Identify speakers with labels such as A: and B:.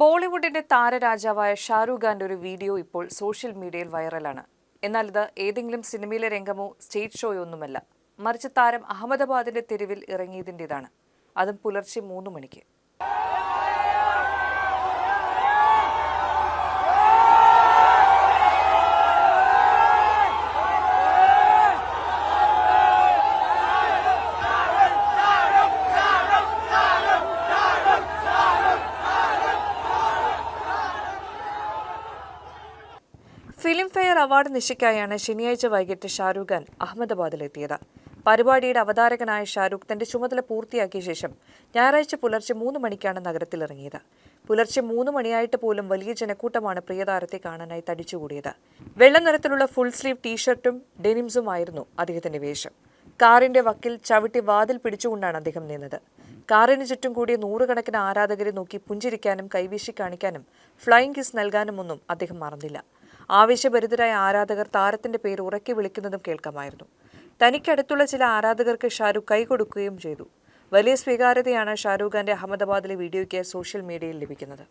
A: ബോളിവുഡിന്റെ താരരാജാവായ ഷാരൂഖ് ഖാന്റെ ഒരു വീഡിയോ ഇപ്പോൾ സോഷ്യൽ മീഡിയയിൽ വൈറലാണ്. എന്നാൽ ഇത് ഏതെങ്കിലും സിനിമയിലെ രംഗമോ സ്റ്റേജ് ഷോയോ ഒന്നുമല്ല. മറിച്ച് താരം അഹമ്മദാബാദിന്റെ തെരുവിൽ ഇറങ്ങിയതിന്റെതാണ് അതും പുലർച്ചെ മൂന്ന് മണിക്ക്. ഫിലിം ഫെയർ അവാർഡ് നിശയ്ക്കായാണ് ശനിയാഴ്ച വൈകിട്ട് ഷാരൂഖ് ഖാൻ അഹമ്മദാബാദിലെത്തിയത്. പരിപാടിയുടെ അവതാരകനായ ഷാരൂഖ് തന്റെ ചുമതല പൂർത്തിയാക്കിയ ശേഷം ഞായറാഴ്ച പുലർച്ചെ മൂന്ന് മണിക്കാണ് നഗരത്തിലിറങ്ങിയത്. പുലർച്ചെ മൂന്ന് മണിയായിട്ട് പോലും വലിയ ജനക്കൂട്ടമാണ് പ്രിയതാരത്തെ കാണാനായി തടിച്ചുകൂടിയത്. വെള്ള നിറത്തിലുള്ള ഫുൾ സ്ലീവ് ടീഷർട്ടും ഡെനിംസുമായിരുന്നു അദ്ദേഹത്തിന്റെ വേഷം. കാറിന്റെ വക്കിൽ ചവിട്ടി വാതിൽ പിടിച്ചുകൊണ്ടാണ് അദ്ദേഹം നിന്നത്. കാറിന് ചുറ്റും കൂടിയ നൂറുകണക്കിന് ആരാധകരെ നോക്കി പുഞ്ചിരിക്കാനും കൈവീശി കാണിക്കാനും ഫ്ലൈയിങ് കിസ് നൽകാനുമൊന്നും അദ്ദേഹം മറന്നില്ല. ആവേശഭരിതരായ ആരാധകർ താരത്തിന്റെ പേര് ഉറക്കി വിളിക്കുന്നതും കേൾക്കാമായിരുന്നു. തനിക്കടുത്തുള്ള ചില ആരാധകർക്ക് ഷാരൂഖ് കൈ കൊടുക്കുകയും ചെയ്തു. വലിയ സ്വീകാര്യതയാണ് ഷാരൂഖ് ഖാന്റെ അഹമ്മദാബാദിലെ വീഡിയോയ്ക്ക് സോഷ്യൽ മീഡിയയിൽ ലഭിക്കുന്നത്.